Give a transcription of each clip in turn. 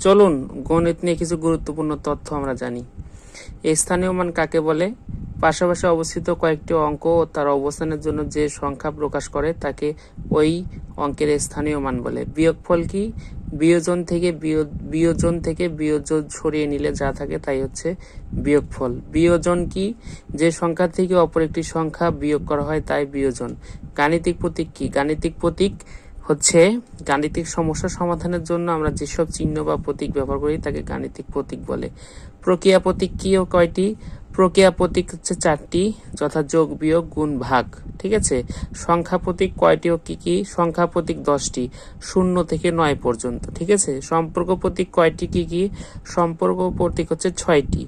চলুন, গণিত নিয়ে কিছু গুরুত্বপূর্ণ তথ্য আমরা জানি। স্থানীয় মান কাকে বলে? পাশাপাশি অবস্থিত কয়েকটি অঙ্ক ও তার অবস্থানের জন্য যে সংখ্যা প্রকাশ করে তাকে ওই অঙ্কের স্থানীয় মান বলে। বিয়োগফল কি? বিয়োজন থেকে বিয়- বিয়োজন থেকে বিয়োজন সরিয়ে নিলে যা থাকে তাই হচ্ছে বিয়োগফল। বিয়োজন কি? যে সংখ্যা থেকে অপর একটি সংখ্যা বিয়োগ করা হয় তাই বিয়োজন। গাণিতিক প্রতীক কি? গাণিতিক প্রতীক হচ্ছে গাণিতিক সমস্যা সমাধানের জন্য আমরা যেসব চিহ্ন বা প্রতীক ব্যবহার করি তাকে গাণিতিক প্রতীক বলে। প্রক্রিয়া প্রতীক কি ও কয়টি? প্রক্রিয়া প্রতীক হচ্ছে চারটি, যথা যোগ, বিয়োগ, গুণ, ভাগ, ঠিক আছে? সংখ্যা প্রতীক কয়টি ও কি কি? সংখ্যা প্রতীক দশটি, শূন্য থেকে নয় পর্যন্ত, ঠিক আছে? সম্পর্ক প্রতীক কয়টি, কি কি? সম্পর্ক প্রতীক হচ্ছে ছয়টি।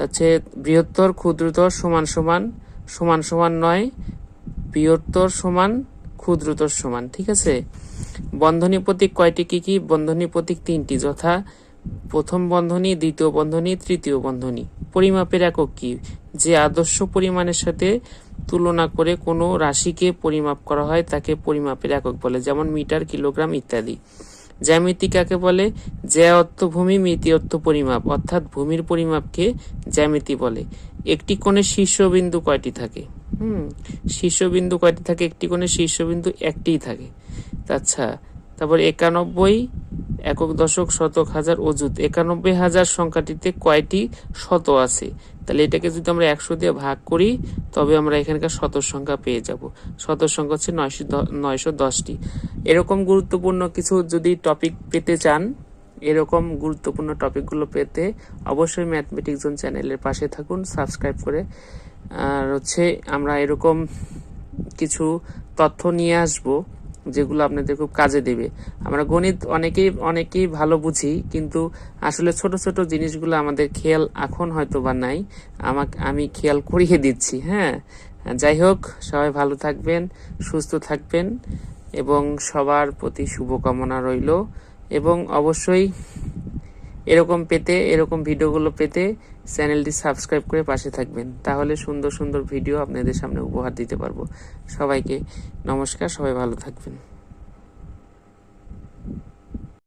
হচ্ছে বৃহত্তর, ক্ষুদ্রতর, সমান সমান সমান সমান নয়, বৃহত্তর, সমান ক্ষুদ্রতর সমান, ঠিক আছে? বন্ধনী প্রতীক কয়টি, কি কি? বন্ধনী প্রতীক তিনটি, যথা প্রথম বন্ধনী, দ্বিতীয় বন্ধনী, তৃতীয় বন্ধনী। পরিমাপের একক কি? যে আদর্শ পরিমাণের সাথে তুলনা করে কোনো রাশিকে পরিমাপ করা হয়, তাকে পরিমাপের একক বলে, যেমন মিটার, কিলোগ্রাম ইত্যাদি। জ্যামিতি কাকে বলে? জ্যা অর্থ ভূমি মিতি অর্থ পরিমাপ, অর্থাৎ ভূমির পরিমাপকে জ্যামিতি বলে। একটি কোণের শীর্ষবিন্দু কয়টি থাকে? হুম, শীর্ষবিন্দু কয়টি থাকে? একটি কোণের শীর্ষবিন্দু একটিই থাকে। আচ্ছা তারপর একানব্বই একক দশক শতক হাজার অযুত। একানব্বই হাজার সংখ্যাটিতে কয়টি শত আছে? তাহলে এটাকে যদি আমরা একশো দিয়ে ভাগ করি, তবে আমরা এখানকার শতর সংখ্যা পেয়ে যাব। শতর সংখ্যা হচ্ছে নয়শো নয়শো দশটি। এরকম গুরুত্বপূর্ণ কিছু যদি টপিক পেতে চান, এরকম গুরুত্বপূর্ণ টপিকগুলো পেতে অবশ্যই ম্যাথমেটিক্স জোন চ্যানেলের পাশে থাকুন সাবস্ক্রাইব করে আর হচ্ছে আমরা এরকম কিছু তথ্য নিয়ে আসব, যেগুলো আপনাদের খুব কাজে দেবে। আমরা গণিত অনেকেই অনেকেই ভালো বুঝি, কিন্তু আসলে ছোট ছোট জিনিসগুলো আমাদের খেয়াল এখন হয়তো বা নাই। আমাকে, আমি খেয়াল করিয়ে দিচ্ছি হ্যাঁ? যাই হোক, সবাই ভালো থাকবেন, সুস্থ থাকবেন, এবং সবার প্রতি শুভকামনা রইল। এবং অবশ্যই এরকম পেতে, এরকম ভিডিওগুলো পেতে চ্যানেলটি সাবস্ক্রাইব করে পাশে থাকবেন। তাহলে সুন্দর সুন্দর ভিডিও আপনাদের সামনে উপহার দিতে পারব। সবাইকে নমস্কার, সবাই ভালো থাকবেন।